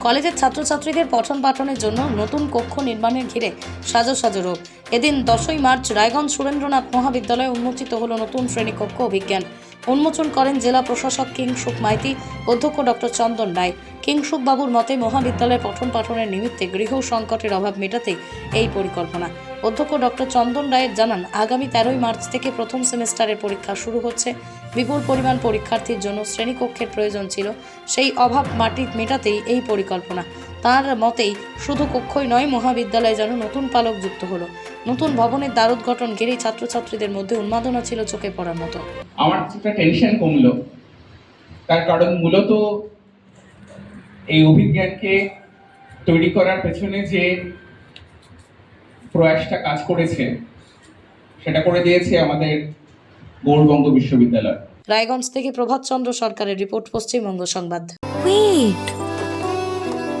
কলেজের ছাত্রছাত্রীদের পঠন পাঠনের জন্য নতুন কক্ষ নির্মাণের ঘিরে সাজো সাজো রোগ এদিন দশই মার্চ রায়গঞ্জ সুরেন্দ্রনাথ মহাবিদ্যালয়ে উন্মোচিত হল নতুন শ্রেণীকক্ষ অভিজ্ঞান। উন্মোচন করেন জেলা প্রশাসক কিংসুক মাইতি, অধ্যক্ষ ডক্টর চন্দন রায়। কিংসুক বাবুর মতে মহাবিদ্যালয়ে পঠন পাঠনের নিমিত্তে গৃহ সংকটের অভাব মেটাতে এই পরিকল্পনা। অধ্যক্ষ ডক্টর চন্দন রায়ের জানান, আগামী তেরোই মার্চ থেকে প্রথম সেমিস্টারের পরীক্ষা শুরু হচ্ছে। বিপুল পরিমাণ পরীক্ষার্থীর জন্য শ্রেণীকক্ষের প্রয়োজন ছিল। সেই অভাব মাটি মেটাতেই এই পরিকল্পনা। তার মতেই শুধু কক্ষই নয় মহাবিদ্যালয়ে যেন নতুন পালক যুক্ত হলো। নতুন ভবনের দ্বারোদ্ঘটন ঘিরেই ছাত্রছাত্রীদের মধ্যে উন্মাদনা ছিল চোখে পড়ার মতো। আমার কিছুটা টেনশন কমলো। তার কারণ মূলত এই অভিজ্ঞানকে তৈরি করার পেছনে যে প্রয়াসটা কাজ করেছে সেটা করে দিয়েছে আমাদের গৌরবঙ্গ বিশ্ববিদ্যালয়। রায়গঞ্জ থেকে প্রভাত চন্দ্র সরকারের রিপোর্ট পশ্চিমবঙ্গ সংবাদ.